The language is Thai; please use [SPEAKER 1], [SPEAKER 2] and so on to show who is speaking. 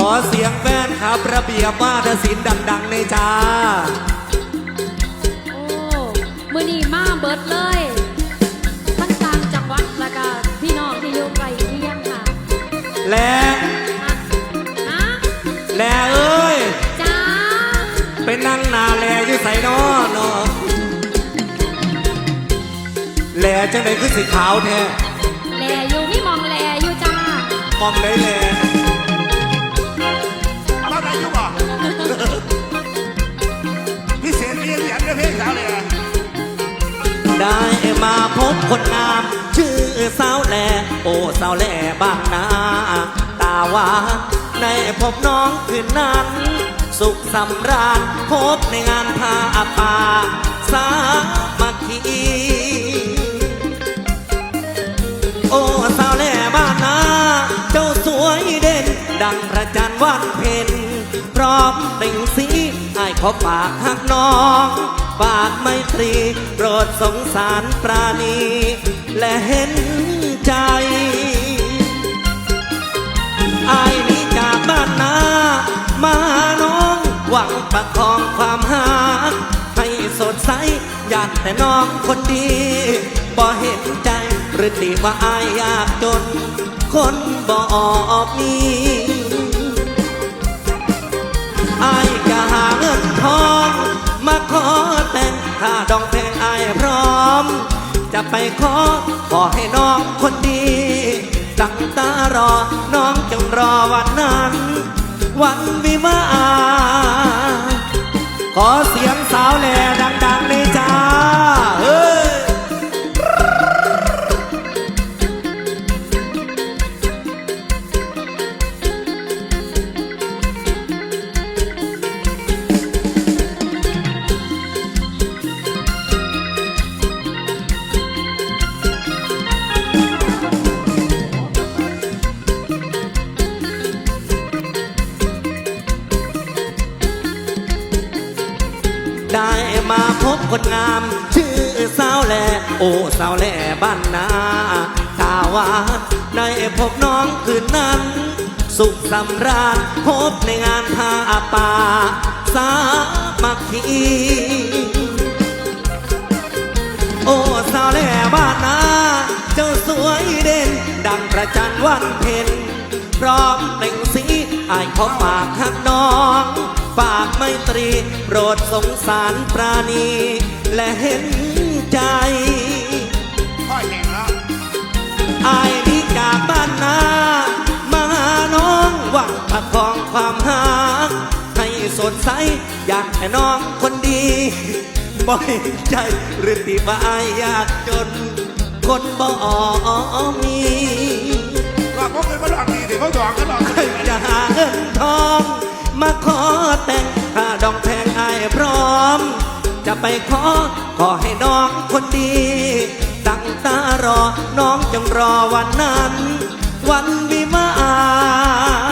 [SPEAKER 1] ขอเสียงแฟนครับระเบียบวาทศิลป์ดังๆในจ้า
[SPEAKER 2] โอ้มือนีมาเบิดเลยทั้งต่างจังหวัดแล้วก็พี่น้องที่อยู่ไกลเคียงค่ะ
[SPEAKER 1] และ
[SPEAKER 2] ฮะฮะ
[SPEAKER 1] และเอ้ย
[SPEAKER 2] จ้า
[SPEAKER 1] ไปนั่งนาแลอยู่ใส่นอเนาะแลจังไดคือสีขาวแท้
[SPEAKER 2] แลอยู่พี่มองแลอยู่จ้าม
[SPEAKER 1] องได้แล คนงาม ชื่อสาวแลโอ้สาวแลบ้านนา ตาหวานในพบน้องคืนนั้น สุขสำราญพบในงานพาป่าสามัคคีโอ้สาวแหล่บ้านนาเจ้าสวยเด่น ดังพระจันทร์วันเพ็ญพร้อมเป่งสีไอ้ขอฝากหักน้องฝากไม่ตรี ดสงสารปราณี และเห็นใจอ้ายนี้จากบ้านนามาน้องหวังประคองความหาให้สดใสอยากแต่น้องคนดีบ่เห็นใจหรือตีว่าอายยากจน คนบ่มี ไปขอ ขอให้น้องคนดีตั้งตารอ น้องจงรอวันนั้น วันวิวา ได้มาพบคนงาม ชื่อสาวแหล่โอ้สาวแหล่บ้านนาตาวาได้พบน้องคืนนั้น สุขสำราญพบในงานพาป่าสามัคคีโอ้สาวแหล่บ้านนาเจ้าสวยเด่น ดังประจันวันเพ็ญพร้อมเปล่งสีอายขอฝากหักน้อง ฝากไมตรี โปรดสงสารปราณี และเห็นใจ
[SPEAKER 3] ค่อยแห่งแล้ว
[SPEAKER 1] อายนี้จากบ้านนามาหาน้องหวังประคองความหาให้สดใส อยากให้น้องคนดีบ่เห็นใจหรือที่ว่าอายยากจน คนบ่มี
[SPEAKER 3] ก็พวกเงินมาหลอกดีเดี๋ยวเขาหยอกกันหลอกกัน
[SPEAKER 1] จะหาเงินทอง มาขอแต่งถ้าดองแพงอายพร้อม จะไปขอขอให้น้องคนดีตั้งตารอน้องจงรอวันนั้น วันวิวาห์